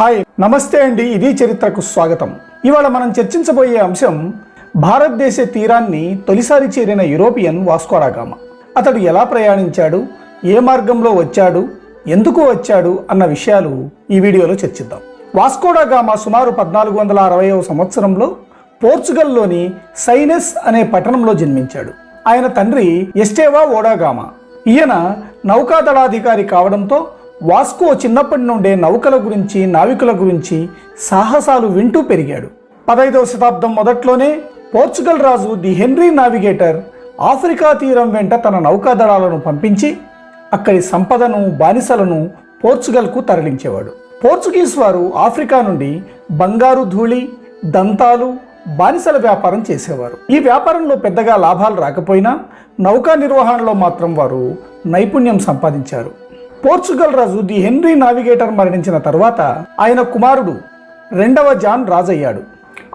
Hi నమస్తే అండి. ఇది చరిత్రకు స్వాగతం. ఇవాళ మనం చర్చించబోయే అంశం భారతదేశ తీరాన్ని తొలిసారి చేరిన యూరోపియన్ వాస్కోడాగామ అతడు ఎలా ప్రయాణించాడు? ఏ మార్గంలో వచ్చాడు? ఎందుకు వచ్చాడు? అన్న విషయాలు ఈ వీడియోలో చర్చిద్దాం. వాస్కోడాగామ సుమారు పద్నాలుగు వందల అరవైవ సంవత్సరంలో పోర్చుగల్లోని సైనెస్ అనే పట్టణంలో జన్మించాడు. ఆయన తండ్రి ఎస్టేవా ఓడాగామా. ఈయన నౌకాదళాధికారి కావడంతో వాస్కో చిన్నప్పటి నుండే నౌకల గురించి నావికుల గురించి సాహసాలు వింటూ పెరిగాడు. పదైదవ శతాబ్దం మొదట్లోనే పోర్చుగల్ రాజు ది హెన్రీ నావిగేటర్ ఆఫ్రికా తీరం వెంట తన నౌకాదళాలను పంపించి అక్కడి సంపదను బానిసలను పోర్చుగల్కు తరలించేవాడు. పోర్చుగీస్ వారు ఆఫ్రికా నుండి బంగారు ధూళి దంతాలు బానిసల వ్యాపారం చేసేవారు. ఈ వ్యాపారంలో పెద్దగా లాభాలు రాకపోయినా నౌకా నిర్వహణలో మాత్రం వారు నైపుణ్యం సంపాదించారు. పోర్చుగల్ రాజు ది హెన్రీ నావిగేటర్ మరణించిన తర్వాత ఆయన కుమారుడు రెండవ జాన్ రాజయ్యాడు.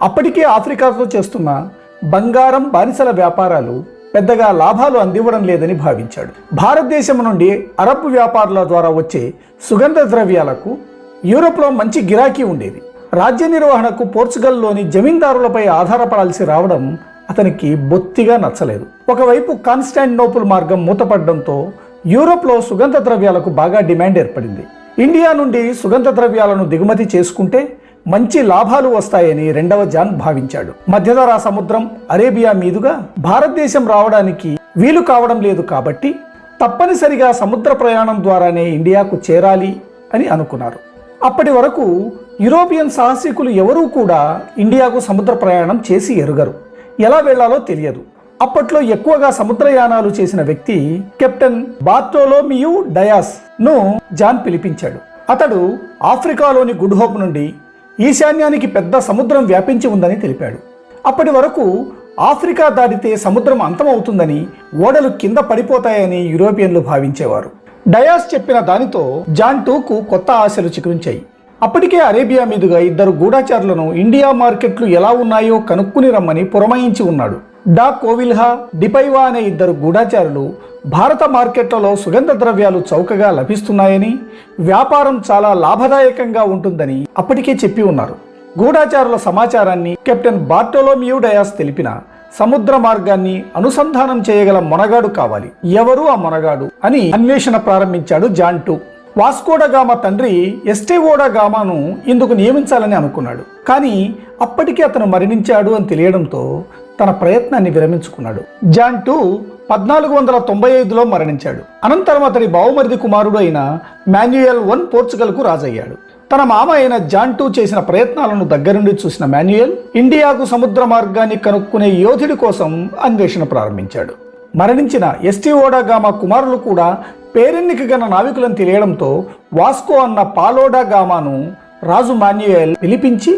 అప్పటికే ఆఫ్రికాతో చేస్తున్న బంగారం బానిసల వ్యాపారాలు పెద్దగా లాభాలు అందివ్వడం లేదని భావించాడు. భారతదేశం నుండి అరబ్ వ్యాపారుల ద్వారా వచ్చే సుగంధ ద్రవ్యాలకు యూరోప్లో మంచి గిరాకీ ఉండేది. రాజ్య నిర్వహణకు పోర్చుగల్లోని జమీందారులపై ఆధారపడాల్సి రావడం అతనికి బొత్తిగా నచ్చలేదు. ఒకవైపు కాన్స్టాంటినోపుల్ మార్గం మూతపడడంతో యూరోప్లో సుగంధ ద్రవ్యాలకు బాగా డిమాండ్ ఏర్పడింది. ఇండియా నుండి సుగంధ ద్రవ్యాలను దిగుమతి చేసుకుంటే మంచి లాభాలు వస్తాయని రెండవ జాన్ భావించాడు. మధ్యధరా సముద్రం అరేబియా మీదుగా భారతదేశం రావడానికి వీలు కావడం లేదు కాబట్టి తప్పనిసరిగా సముద్ర ప్రయాణం ద్వారానే ఇండియాకు చేరాలి అని అనుకున్నారు. అప్పటి వరకు యూరోపియన్ సాహసికులు ఎవరూ కూడా ఇండియాకు సముద్ర ప్రయాణం చేసి ఎరుగరు. ఎలా వెళ్ళాలో తెలియదు. అప్పట్లో ఎక్కువగా సముద్రయానాలు చేసిన వ్యక్తి కెప్టెన్ బార్టోలోమియు డయాస్ను జాన్ పిలిపించాడు. అతడు ఆఫ్రికాలోని గుడ్ హోప్ నుండి ఈశాన్యానికి పెద్ద సముద్రం వ్యాపించి ఉందని తెలిపాడు. అప్పటి వరకు ఆఫ్రికా దాటితే సముద్రం అంతమవుతుందని ఓడలు కింద పడిపోతాయని యూరోపియన్లు భావించేవారు. డయాస్ చెప్పిన దానితో జాన్ టూకు కొత్త ఆశలు చిగురించాయి అప్పటికే అరేబియా మీదుగా ఇద్దరు గూఢాచారులను ఇండియా మార్కెట్లు ఎలా ఉన్నాయో కనుక్కుని రమ్మని పురమాయించి ఉన్నాడు. డా కోవిల్హా డిపైవా అనే ఇద్దరు గూఢాచారులు భారత మార్కెట్లలో సుగంధ ద్రవ్యాలు చౌకగా లభిస్తున్నాయని వ్యాపారం చాలా లాభదాయకంగా ఉంటుందని అప్పటికే చెప్పి ఉన్నారు. గూఢాచారుల సమాచారాన్ని కెప్టెన్ బార్టోలోమియూ డయాస్ తెలిపిన సముద్ర మార్గాన్ని అనుసంధానం చేయగల మొనగాడు కావాలి. ఎవరు ఆ మొనగాడు అని అన్వేషణ ప్రారంభించాడు జాన్ టూ. వాస్కోడగామ తండ్రి ఎస్టేవోడగామాను ఇందుకు నియమించాలని అనుకున్నాడు. కానీ అప్పటికే అతను మరణించాడు అని తెలియడంతో తన ప్రయత్నాన్ని విరమించుకున్నాడు. జాన్ టూ పద్నాలుగు వందల తొంభై ఐదులో మరణించాడు. అనంతరం అతని బావుమరిది కుమారుడు అయిన మాన్యుయల్ వన్ పోర్చుగల్కు రాజయ్యాడు. తన మామ అయిన జాన్ టూ చేసిన ప్రయత్నాలను దగ్గరుండి చూసిన మాన్యుయల్ ఇండియాకు సముద్ర మార్గాన్ని కనుక్కునే యోధుడి కోసం అన్వేషణ ప్రారంభించాడు. మరణించిన ఎస్టీ ఓడా గామా కుమారులు కూడా పేరెన్నిక గల నావికులను తెలియడంతో వాస్కో అన్న పాలోడాగామాను రాజు మాన్యుయల్ పిలిపించి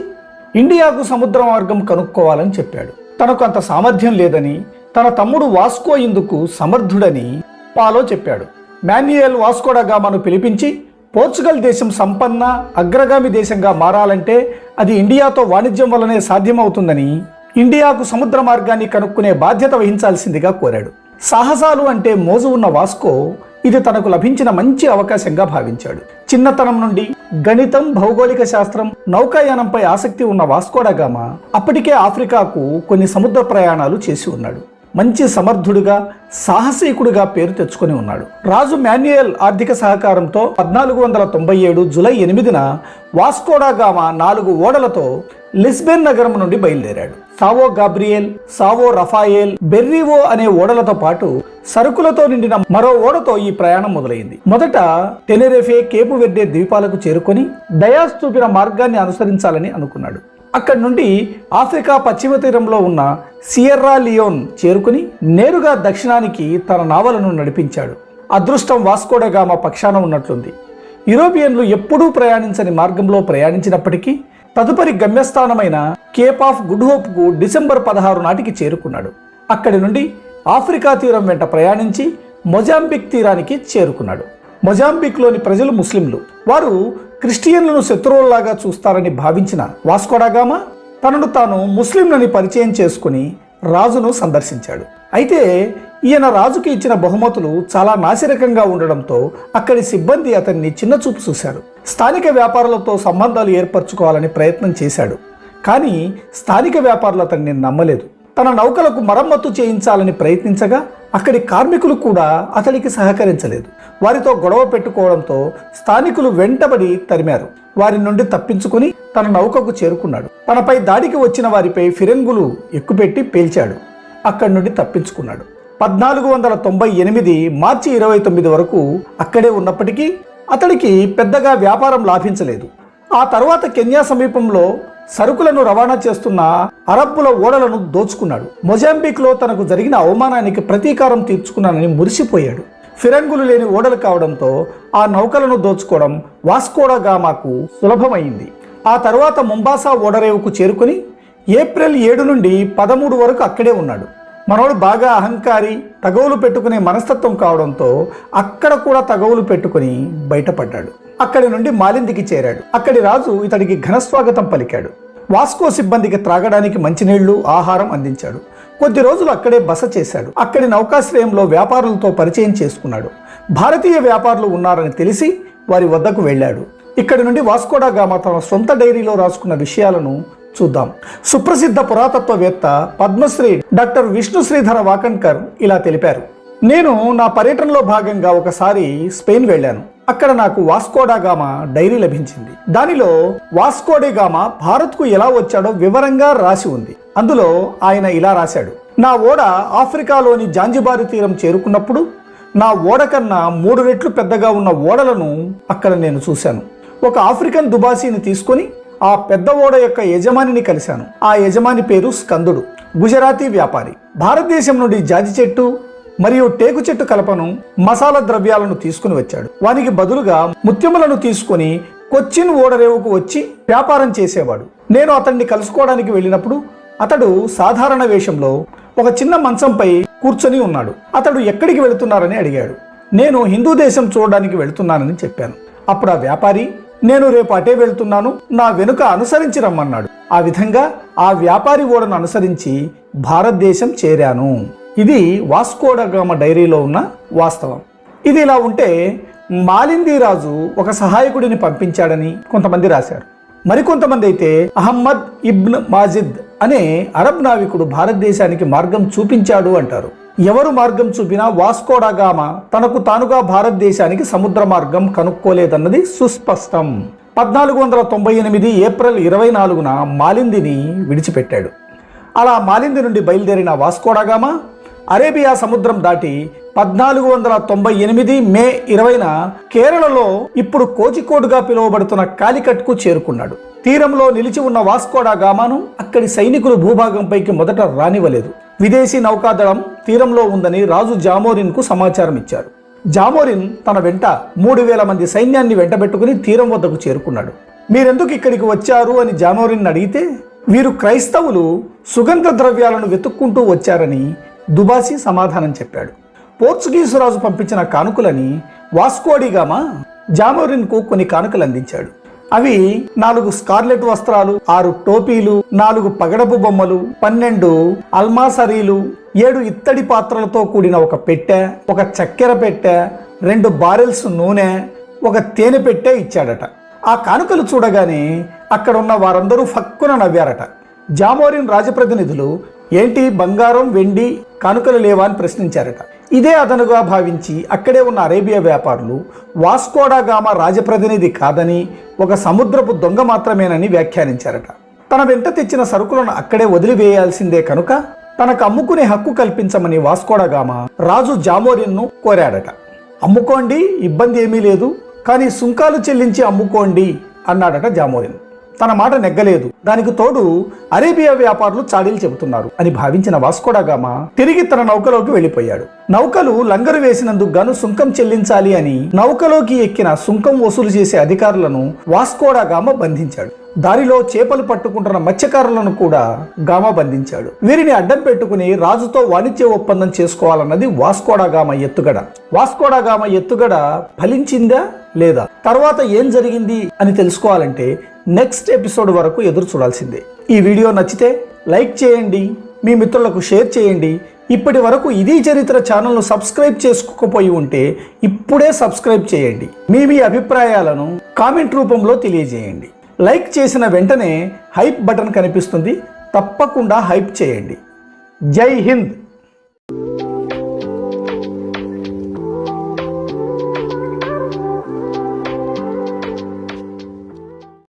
ఇండియాకు సముద్ర మార్గం కనుక్కోవాలని చెప్పాడు. తనకు అంత సామర్థ్యం లేదని తన తమ్ముడు వాస్కో ఇందుకు సమర్థుడని పాలో చెప్పాడు. మాన్యుయల్ వాస్కోడగామాను పిలిపించి పోర్చుగల్ దేశం సంపన్న అగ్రగామి దేశంగా మారాలంటే అది ఇండియాతో వాణిజ్యం వల్లనే సాధ్యమవుతుందని ఇండియాకు సముద్ర మార్గాన్ని కనుక్కునే బాధ్యత వహించాల్సిందిగా కోరాడు. సాహసాలు అంటే మోజు ఉన్న వాస్కో ఇది తనకు లభించిన మంచి అవకాశంగా భావించాడు. చిన్నతనం నుండి గణితం భౌగోళిక శాస్త్రం నౌకాయానంపై ఆసక్తి ఉన్న వాస్కోడగామ అప్పటికే ఆఫ్రికాకు కొన్ని సముద్ర ప్రయాణాలు చేసి ఉన్నాడు. మంచి సమర్థుడుగా సాహసీకుడిగా పేరు తెచ్చుకొని ఉన్నాడు. రాజు మాన్యుయల్ ఆర్థిక సహకారంతో పద్నాలుగు వందల తొంభై ఏడు జులై ఎనిమిదిన వాస్కోడాగామ నాలుగు ఓడలతో లిస్బెన్ నగరం నుండి బయలుదేరాడు. సావో గాబ్రియేల్ సావో రఫాయేల్ బెర్రివో అనే ఓడలతో పాటు సరుకులతో నిండిన మరో ఓడతో ఈ ప్రయాణం మొదలైంది. మొదట టెనెరెఫే కేపు వెర్డే ద్వీపాలకు చేరుకొని డయాస్ చూపిన మార్గాన్ని అనుసరించాలని అనుకున్నాడు. అక్కడి నుండి ఆఫ్రికా పశ్చిమ తీరంలో ఉన్న సియర్రా లియోన్ చేరుకుని నేరుగా దక్షిణానికి తన నావలను నడిపించాడు. అదృష్టం వాస్కోడగామ పక్షాన ఉన్నట్లుంది. యూరోపియన్లు ఎప్పుడూ ప్రయాణించని మార్గంలో ప్రయాణించినప్పటికీ తదుపరి గమ్యస్థానమైన కేప్ ఆఫ్ గుడ్ హోప్కు డిసెంబర్ పదహారు నాటికి చేరుకున్నాడు. అక్కడి నుండి ఆఫ్రికా తీరం వెంట ప్రయాణించి మొజాంబిక్ తీరానికి చేరుకున్నాడు. మొజాంబిక్లోని ప్రజలు ముస్లింలు. వారు క్రిస్టియన్లను శత్రువుల్లాగా చూస్తారని భావించిన వాస్కోడాగామా తనను తాను ముస్లింలని పరిచయం చేసుకుని రాజును సందర్శించాడు. అయితే ఈయన రాజుకి ఇచ్చిన బహుమతులు చాలా నాసిరకంగా ఉండడంతో అక్కడి సిబ్బంది అతన్ని చిన్నచూపు చూశారు. స్థానిక వ్యాపారులతో సంబంధాలు ఏర్పరచుకోవాలని ప్రయత్నం చేశాడు. కానీ స్థానిక వ్యాపారులు అతన్ని నమ్మలేదు. తన నౌకలకు మరమ్మతు చేయించాలని ప్రయత్నించగా అక్కడి కార్మికులు కూడా అతడికి సహకరించలేదు. వారితో గొడవ పెట్టుకోవడంతో స్థానికులు వెంటబడి తరిమారు. వారి నుండి తప్పించుకుని తన నౌకకు చేరుకున్నాడు. తనపై దాడికి వచ్చిన వారిపై ఫిరంగులు ఎక్కుపెట్టి పేల్చాడు. అక్కడి నుండి తప్పించుకున్నాడు. పద్నాలుగు వందల తొంభై ఎనిమిది మార్చి ఇరవై తొమ్మిది వరకు అక్కడే ఉన్నప్పటికీ అతడికి పెద్దగా వ్యాపారం లాభించలేదు. ఆ తర్వాత కెన్యా సమీపంలో సరుకులను రవాణా చేస్తున్న అరబ్బుల ఓడలను దోచుకున్నాడు. మొజాంబిక్లో తనకు జరిగిన అవమానానికి ప్రతీకారం తీర్చుకున్నానని మురిసిపోయాడు. ఫిరంగులు లేని ఓడలు కావడంతో ఆ నౌకలను దోచుకోవడం వాస్కోడా గామాకు సులభమైంది. ఆ తర్వాత ముంబాసా ఓడరేవుకు చేరుకుని ఏప్రిల్ ఏడు నుండి పదమూడు వరకు అక్కడే ఉన్నాడు. మనోడు బాగా అహంకారి తగవులు పెట్టుకునే మనస్తత్వం కావడంతో అక్కడ కూడా తగవులు పెట్టుకుని బయటపడ్డాడు. అక్కడి నుండి మాలిందికి చేరాడు. అక్కడి రాజు ఇతడికి ఘనస్వాగతం పలికాడు. వాస్కో సిబ్బందికి త్రాగడానికి మంచినీళ్ళు ఆహారం అందించాడు. కొద్ది రోజులు అక్కడే బస చేశాడు. అక్కడి నౌకాశ్రయంలో వ్యాపారులతో పరిచయం చేసుకున్నాడు. భారతీయ వ్యాపారులు ఉన్నారని తెలిసి వారి వద్దకు వెళ్ళాడు. ఇక్కడి నుండి వాస్కోడా గామా తన సొంత డైరీలో రాసుకున్న విషయాలను చూద్దాం. సుప్రసిద్ధ పురాతత్వవేత్త పద్మశ్రీ డాక్టర్ విష్ణు శ్రీధర వాకన్కర్ ఇలా తెలిపారు. నేను నా పర్యటనలో భాగంగా ఒకసారి స్పెయిన్ వెళ్ళాను. అక్కడ నాకు వాస్కోడాగామా డైరీ లభించింది. దానిలో వాస్కోడే గామా భారత్కు ఎలా వచ్చాడో వివరంగా రాసి ఉంది. అందులో ఆయన ఇలా రాశాడు. నా ఓడ ఆఫ్రికాలోని జాంజిబారి తీరం చేరుకున్నప్పుడు నా ఓడ కన్నా మూడు రెట్లు పెద్దగా ఉన్న ఓడలను అక్కడ నేను చూశాను. ఒక ఆఫ్రికన్ దుబాసీని తీసుకొని ఆ పెద్ద ఓడ యొక్క యజమానిని కలిశాను. ఆ యజమాని పేరు స్కందుడు. గుజరాతీ వ్యాపారి. భారతదేశం నుండి జాజి చెట్టు మరియు టేకు చెట్టు కలపను మసాలా ద్రవ్యాలను తీసుకుని వచ్చాడు. వానికి బదులుగా ముత్యములను తీసుకొని కొచ్చిన్ ఓడరేవుకు వచ్చి వ్యాపారం చేసేవాడు. నేను అతన్ని కలుసుకోవడానికి వెళ్ళినప్పుడు అతడు సాధారణ వేషంలో ఒక చిన్న మంచంపై కూర్చొని ఉన్నాడు. అతడు ఎక్కడికి వెళుతున్నారని అడిగాడు. నేను హిందూ దేశం చూడడానికి వెళుతున్నానని చెప్పాను. అప్పుడు ఆ వ్యాపారి నేను రేపు అటే వెళ్తున్నాను నా వెనుక అనుసరించి రమ్మన్నాడు. ఆ విధంగా ఆ వ్యాపారి ఓడను అనుసరించి భారతదేశం చేరాను. ఇది వాస్కోడగామ డైరీలో ఉన్న వాస్తవం. ఇది ఇలా ఉంటే మాలింది రాజు ఒక సహాయకుడిని పంపించాడని కొంతమంది రాశారు. మరికొంతమంది అయితే అహమ్మద్ ఇబ్న్ మాజిద్ అనే అరబ్ నావికుడు భారతదేశానికి మార్గం చూపించాడు అంటారు. ఎవరు మార్గం చూపినా వాస్కోడగామ తనకు తానుగా భారతదేశానికి సముద్ర మార్గం కనుక్కోలేదన్నది సుస్పష్టం. పద్నాలుగు వందల తొంభై ఎనిమిది ఏప్రిల్ ఇరవై నాలుగున మాలిందిని విడిచిపెట్టాడు. అలా మాలింది నుండి బయలుదేరిన వాస్కోడగామ అరేబియా సముద్రం దాటి పద్నాలుగు వందల తొంభై ఎనిమిది మే ఇరవైన కేరళలో ఇప్పుడు కోజికోడ్గా పిలువబడుతున్న కాలికట్కు చేరుకున్నాడు. తీరంలో నిలిచి ఉన్న వాస్కోడా గామాను అక్కడి సైనికులు భూభాగంపైకి మొదట రానివ్వలేదు. విదేశీ నౌకాదళం తీరంలో ఉందని రాజు జామోరిన్కు సమాచారం ఇచ్చారు జామోరిన్ తన వెంట మూడు వేల మంది సైన్యాన్ని వెంటబెట్టుకుని తీరం వద్దకు చేరుకున్నాడు. మీరెందుకు ఇక్కడికి వచ్చారు? అని జామోరిన్ అడిగితే వీరు క్రైస్తవులు సుగంధ ద్రవ్యాలను వెతుక్కుంటూ వచ్చారని దుబాసి సమాధానం చెప్పాడు. పోర్చుగీసు రాజు పంపించిన కానుకలని వాస్కోడిగామా జామోరిన్కు కొన్ని కానుకలు అందించాడు. అవి నాలుగు స్కార్లెట్ వస్త్రాలు ఆరు టోపీలు నాలుగు పగడపు బొమ్మలు పన్నెండు అల్మాసరీలు ఏడు ఇత్తడి పాత్రలతో కూడిన ఒక పెట్టె ఒక చక్కెర పెట్టె రెండు బారెల్స్ నూనె ఒక తేనె పెట్టె ఇచ్చాడట. ఆ కానుకలు చూడగానే అక్కడున్న వారందరూ ఫక్కున నవ్వారట. జామోరిన్ రాజప్రతినిధులు ఏంటి బంగారం వెండి కానుకలు లేవా అని ప్రశ్నించారట. ఇదే అదనుగా భావించి అక్కడే ఉన్న అరేబియా వ్యాపారులు వాస్కోడా గామా రాజప్రతినిధి కాదని ఒక సముద్రపు దొంగ మాత్రమేనని వ్యాఖ్యానించారట. తన వెంట తెచ్చిన సరుకులను అక్కడే వదిలివేయాల్సిందే కనుక తనకు అమ్ముకునే హక్కు కల్పించమని వాస్కోడా గామా రాజు జామోరిన్ను కోరాడట. అమ్ముకోండి ఇబ్బంది ఏమీ లేదు కానీ సుంకాలు చెల్లించి అమ్ముకోండి అన్నాడట జామోరిన్. తన మాట నెగ్గలేదు. దానికి తోడు అరేబియా వ్యాపారులు చాడీలు చెబుతున్నారు అని భావించిన వాస్కోడాగామా తిరిగి తన నౌకలోకి వెళ్ళిపోయాడు. నౌకలు లంగరు వేసినందుకు గాను సుంకం చెల్లించాలి అని నౌకలోకి ఎక్కిన సుంకం వసూలు చేసే అధికారులను వాస్కోడాగామ బంధించాడు. దారిలో చేపలు పట్టుకుంటున్న మత్స్యకారులను కూడా గామా బంధించాడు. వీరిని అడ్డం పెట్టుకుని రాజుతో వాణిజ్య ఒప్పందం చేసుకోవాలన్నది వాస్కోడాగామ ఎత్తుగడ. వాస్కోడాగామ ఎత్తుగడ ఫలించిందా లేదా? తర్వాత ఏం జరిగింది అని తెలుసుకోవాలంటే నెక్స్ట్ ఎపిసోడ్ వరకు ఎదురు చూడాల్సిందే. ఈ వీడియో నచ్చితే లైక్ చేయండి మీ మిత్రులకు షేర్ చేయండి. ఇప్పటి వరకు ఇది చరిత్ర ఛానల్ను సబ్స్క్రైబ్ చేసుకోకపోయి ఉంటే ఇప్పుడే సబ్స్క్రైబ్ చేయండి. మీ మీ అభిప్రాయాలను కామెంట్ రూపంలో తెలియజేయండి. లైక్ చేసిన వెంటనే హైప్ బటన్ కనిపిస్తుంది. తప్పకుండా హైప్ చేయండి. జై హింద్!